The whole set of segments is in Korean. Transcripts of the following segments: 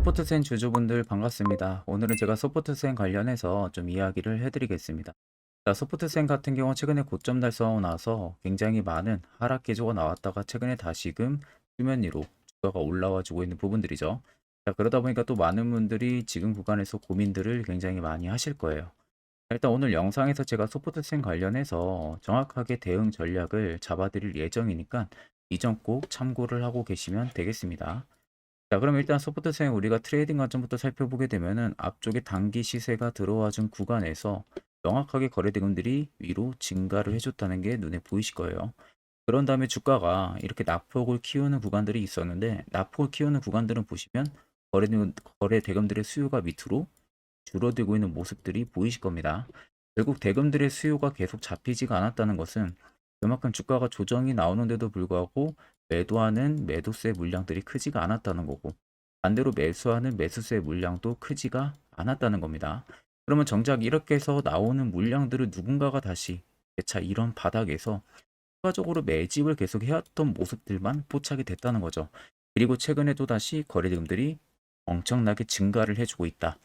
소프트센 주주분들 반갑습니다. 오늘은 제가 소프트센 관련해서 좀 이야기를 해드리겠습니다. 자, 소프트센 같은 경우 최근에 고점 달성하고 나서 굉장히 많은 하락 기조가 나왔다가 최근에 다시금 수면 위로 주가가 올라와 주고 있는 부분들이죠. 자, 그러다 보니까 또 많은 분들이 지금 구간에서 고민들을 굉장히 많이 하실 거예요. 자, 일단 오늘 영상에서 제가 소프트센 관련해서 정확하게 대응 전략을 잡아드릴 예정이니까 이 점 꼭 참고를 하고 계시면 되겠습니다. 자, 그럼 일단 소프트센 우리가 트레이딩 관점부터 살펴보게 되면은 앞쪽에 단기 시세가 들어와 준 구간에서 명확하게 거래 대금들이 위로 증가를 해줬다는 게 눈에 보이실 거예요. 그런 다음에 주가가 이렇게 낙폭을 키우는 구간들이 있었는데 낙폭을 키우는 구간들은 보시면 거래, 대금- 거래 대금들의 수요가 밑으로 줄어들고 있는 모습들이 보이실 겁니다. 결국 대금들의 수요가 계속 잡히지가 않았다는 것은 그만큼 주가가 조정이 나오는데도 불구하고 매도하는 매도세 물량들이 크지가 않았다는 거고 반대로 매수하는 매수세 물량도 크지가 않았다는 겁니다. 그러면 정작 이렇게 해서 나오는 물량들을 누군가가 다시 재차 이런 바닥에서 추가적으로 매집을 계속 해왔던 모습들만 포착이 됐다는 거죠. 그리고 최근에 또 다시 거래대금들이 엄청나게 증가를 해주고 있다.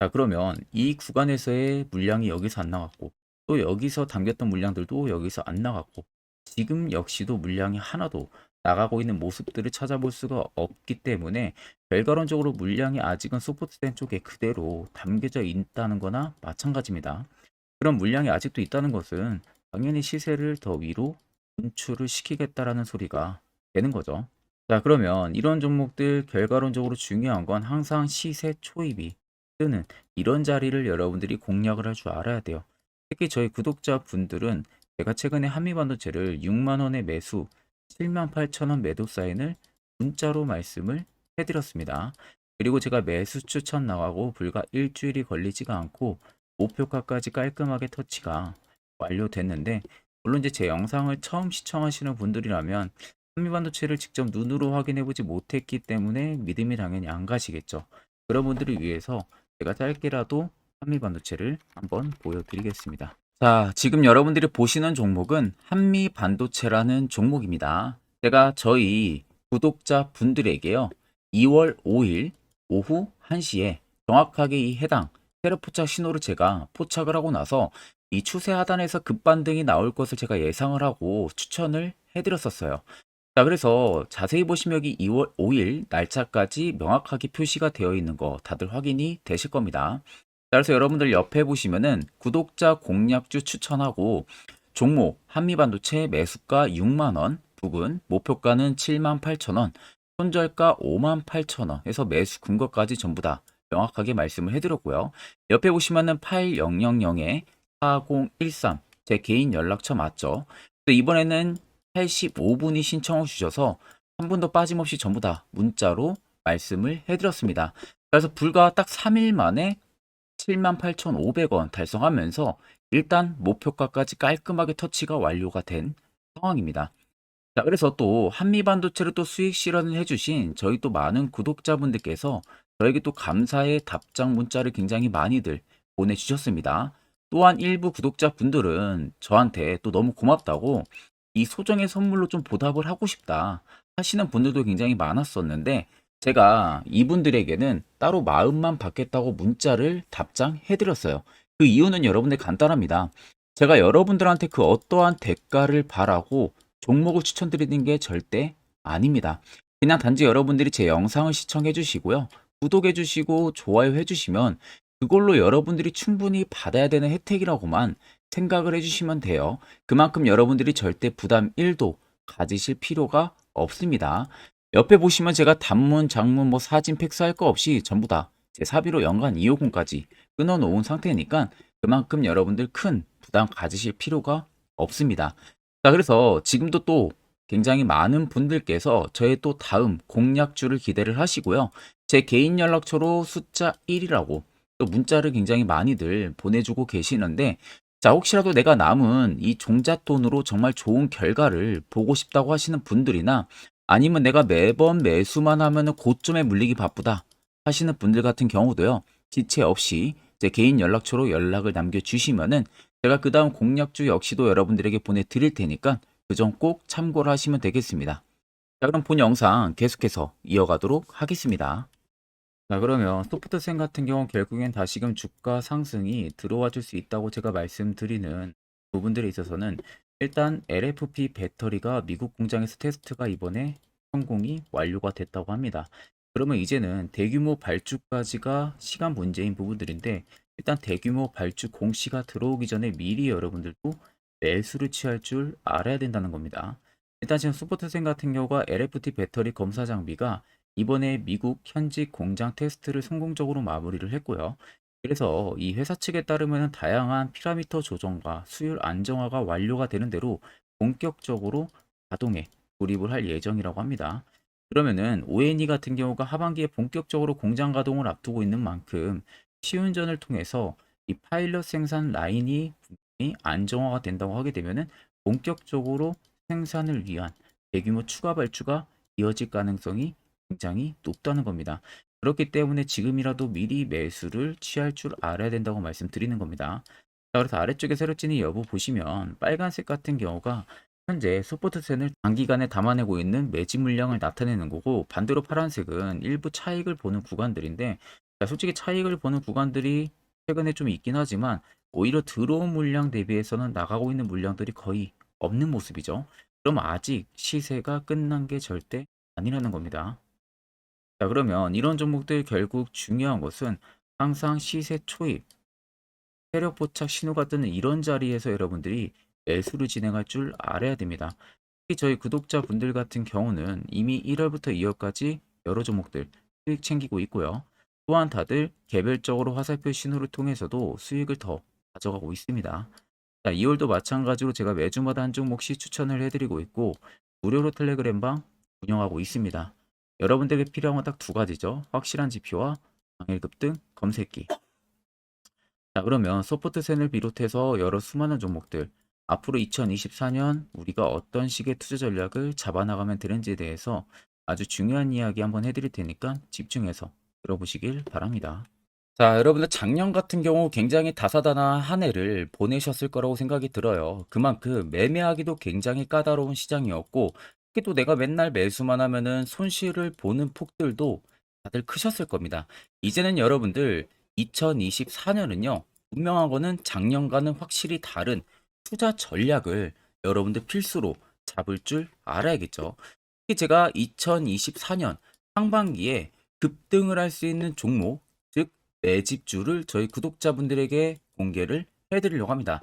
자, 그러면 이 구간에서의 물량이 여기서 안 나갔고 또 여기서 담겼던 물량들도 여기서 안 나갔고 지금 역시도 물량이 하나도 나가고 있는 모습들을 찾아볼 수가 없기 때문에 결과론적으로 물량이 아직은 소프트센 쪽에 그대로 담겨져 있다는 거나 마찬가지입니다. 그런 물량이 아직도 있다는 것은 당연히 시세를 더 위로 분출을 시키겠다라는 소리가 되는 거죠. 자, 그러면 이런 종목들 결과론적으로 중요한 건 항상 시세 초입이 뜨는 이런 자리를 여러분들이 공략을 할 줄 알아야 돼요. 특히 저희 구독자분들은 제가 최근에 한미반도체를 6만 원에 매수, 7만 8천 원 매도 사인을 문자로 말씀을 해드렸습니다. 그리고 제가 매수 추천 나가고 불과 일주일이 걸리지가 않고 목표가까지 깔끔하게 터치가 완료됐는데 물론 이제 제 영상을 처음 시청하시는 분들이라면 한미반도체를 직접 눈으로 확인해보지 못했기 때문에 믿음이 당연히 안 가시겠죠. 그런 분들을 위해서 제가 짧게라도 한미반도체를 한번 보여드리겠습니다. 자, 지금 여러분들이 보시는 종목은 한미반도체라는 종목입니다. 제가 저희 구독자 분들에게요, 2월 5일 오후 1시에 정확하게 이 해당 세력 포착 신호를 제가 포착을 하고 나서 이 추세 하단에서 급반등이 나올 것을 제가 예상을 하고 추천을 해드렸었어요. 자, 그래서 자세히 보시면 여기 2월 5일 날짜까지 명확하게 표시가 되어 있는 거 다들 확인이 되실 겁니다. 자, 그래서 여러분들 옆에 보시면은 구독자 공략주 추천하고 종목 한미반도체 매수가 6만원, 부근 목표가는 7만 8천원, 손절가 5만 8천원 해서 매수 근거까지 전부 다 명확하게 말씀을 해드렸고요. 옆에 보시면은 8000에 4013 제 개인 연락처 맞죠? 이번에는 85분이 신청을 주셔서 한 분도 빠짐없이 전부 다 문자로 말씀을 해드렸습니다. 그래서 불과 딱 3일 만에 78,500원 달성하면서 일단 목표가까지 깔끔하게 터치가 완료가 된 상황입니다. 자, 그래서 또 한미반도체를 또 수익 실현을 해주신 저희 또 많은 구독자분들께서 저에게 또 감사의 답장 문자를 굉장히 많이들 보내주셨습니다. 또한 일부 구독자분들은 저한테 또 너무 고맙다고 이 소정의 선물로 좀 보답을 하고 싶다 하시는 분들도 굉장히 많았었는데 제가 이분들에게는 따로 마음만 받겠다고 문자를 답장해드렸어요. 그 이유는 여러분들 간단합니다. 제가 여러분들한테 그 어떠한 대가를 바라고 종목을 추천드리는 게 절대 아닙니다. 그냥 단지 여러분들이 제 영상을 시청해 주시고요. 구독해 주시고 좋아요 해 주시면 그걸로 여러분들이 충분히 받아야 되는 혜택이라고만 생각을 해 주시면 돼요. 그만큼 여러분들이 절대 부담 1도 가지실 필요가 없습니다. 옆에 보시면 제가 단문, 장문, 뭐 사진, 팩스 할 거 없이 전부 다 제 사비로 연간 250까지 끊어놓은 상태니까 그만큼 여러분들 큰 부담 가지실 필요가 없습니다. 자, 그래서 지금도 또 굉장히 많은 분들께서 저의 또 다음 공략주를 기대를 하시고요. 제 개인 연락처로 숫자 1이라고 또 문자를 굉장히 많이들 보내주고 계시는데 자, 혹시라도 내가 남은 이 종잣돈으로 정말 좋은 결과를 보고 싶다고 하시는 분들이나 아니면 내가 매번 매수만 하면은 고점에 물리기 바쁘다 하시는 분들 같은 경우도요. 지체 없이 제 개인 연락처로 연락을 남겨주시면은 제가 그 다음 공략주 역시도 여러분들에게 보내드릴 테니까 그 점 꼭 참고를 하시면 되겠습니다. 자, 그럼 본 영상 계속해서 이어가도록 하겠습니다. 자, 그러면 소프트센 같은 경우 결국엔 다시금 주가 상승이 들어와 줄 수 있다고 제가 말씀드리는 부분들에 있어서는 일단 LFP 배터리가 미국 공장에서 테스트가 이번에 성공이 완료가 됐다고 합니다. 그러면 이제는 대규모 발주까지가 시간 문제인 부분들인데 일단 대규모 발주 공시가 들어오기 전에 미리 여러분들도 매수를 취할 줄 알아야 된다는 겁니다. 일단 지금 소프트센 같은 경우가 LFT 배터리 검사 장비가 이번에 미국 현지 공장 테스트를 성공적으로 마무리를 했고요. 그래서 이 회사 측에 따르면 다양한 피라미터 조정과 수율 안정화가 완료가 되는 대로 본격적으로 가동에 돌입을 할 예정이라고 합니다. 그러면은 ONE 같은 경우가 하반기에 본격적으로 공장 가동을 앞두고 있는 만큼 시운전을 통해서 이 파일럿 생산 라인이 안정화가 된다고 하게 되면은 본격적으로 생산을 위한 대규모 추가 발주가 이어질 가능성이 굉장히 높다는 겁니다. 그렇기 때문에 지금이라도 미리 매수를 취할 줄 알아야 된다고 말씀드리는 겁니다. 자, 그래서 아래쪽에 세로찐이 여부 보시면 빨간색 같은 경우가 현재 소포트센을 단기간에 담아내고 있는 매집 물량을 나타내는 거고 반대로 파란색은 일부 차익을 보는 구간들인데 자, 솔직히 차익을 보는 구간들이 최근에 좀 있긴 하지만 오히려 들어온 물량 대비해서는 나가고 있는 물량들이 거의 없는 모습이죠. 그럼 아직 시세가 끝난 게 절대 아니라는 겁니다. 자, 그러면 이런 종목들 결국 중요한 것은 항상 시세 초입, 세력 포착 신호가 뜨는 이런 자리에서 여러분들이 매수를 진행할 줄 알아야 됩니다. 특히 저희 구독자분들 같은 경우는 이미 1월부터 2월까지 여러 종목들 수익 챙기고 있고요. 또한 다들 개별적으로 화살표 신호를 통해서도 수익을 더 가져가고 있습니다. 자, 2월도 마찬가지로 제가 매주마다 한 종목씩 추천을 해드리고 있고 무료로 텔레그램방 운영하고 있습니다. 여러분들에게 필요한 건 딱 두 가지죠. 확실한 지표와 당일급 등 검색기. 자, 그러면 소프트센을 비롯해서 여러 수많은 종목들 앞으로 2024년 우리가 어떤 식의 투자 전략을 잡아나가면 되는지에 대해서 아주 중요한 이야기 한번 해드릴 테니까 집중해서 들어보시길 바랍니다. 자, 여러분들 작년 같은 경우 굉장히 다사다난한 한 해를 보내셨을 거라고 생각이 들어요. 그만큼 매매하기도 굉장히 까다로운 시장이었고, 특히 또 내가 맨날 매수만 하면은 손실을 보는 폭들도 다들 크셨을 겁니다. 이제는 여러분들 2024년은요, 분명한 거는 작년과는 확실히 다른 투자 전략을 여러분들 필수로 잡을 줄 알아야겠죠. 특히 제가 2024년 상반기에 급등을 할 수 있는 종목, 즉 매집주를 저희 구독자분들에게 공개를 해드리려고 합니다.